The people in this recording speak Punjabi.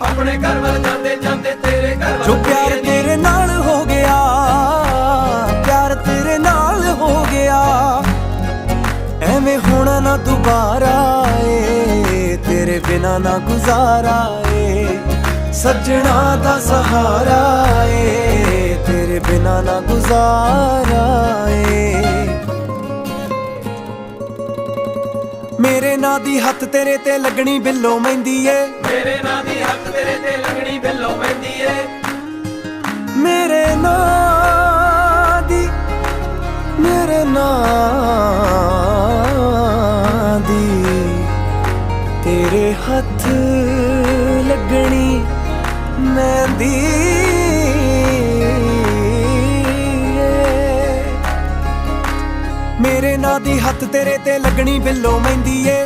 ਆਪਣੇ ਘਰ ਵੱਲ ਜਾਂਦੇ ਜਾਂਦੇ ਤੇਰੇ ਘਰ ਵੱਲ ਜੋ ਪਿਆਰ ਤੇਰੇ ਨਾਲ ਹੋ ਗਿਆ ਪਿਆਰ ਤੇਰੇ ਨਾਲ ਹੋ ਗਿਆ। ਐਵੇਂ ਹੋਣਾ ਨਾ ਦੁਬਾਰਾ ਏ ਤੇਰੇ ਬਿਨਾ ਨਾ ਗੁਜ਼ਾਰਾ ਏ ਸੱਜਣਾ ਦਾ ਸਹਾਰਾ ਏ ਤੇਰੇ ਬਿਨਾ ਨਾ ਗੁਜ਼ਾਰਾ ਏ ਮੇਰੇ ਨਾਂ ਦੀ ਹੱਥ ਤੇਰੇ ਤੇ ਲੱਗਣੀ ਬਿੱਲੋ ਮਹਿੰਦੀ ਏ। ਮੇਰੇ ਨਾਂ ਦੀ ਹੱਥ ਨਾਂ ਦੀ ਤੇਰੇ ਹੱਥ ਲੱਗਣੀ ਮਹਿੰਦੀ ਮੇਰੇ ਨਾਂ ਦੀ ਹੱਥ ਤੇਰੇ ਤੇ ਲੱਗਣੀ ਬਿੱਲੋ ਮਹਿੰਦੀ ਏ ਮੇਰੇ ਨਾਂ ਦੀ ਹੱਥ ਤੇਰੇ ਤੇ ਲੱਗਣੀ ਬਿੱਲੋ ਮਹਿੰਦੀ ਏ।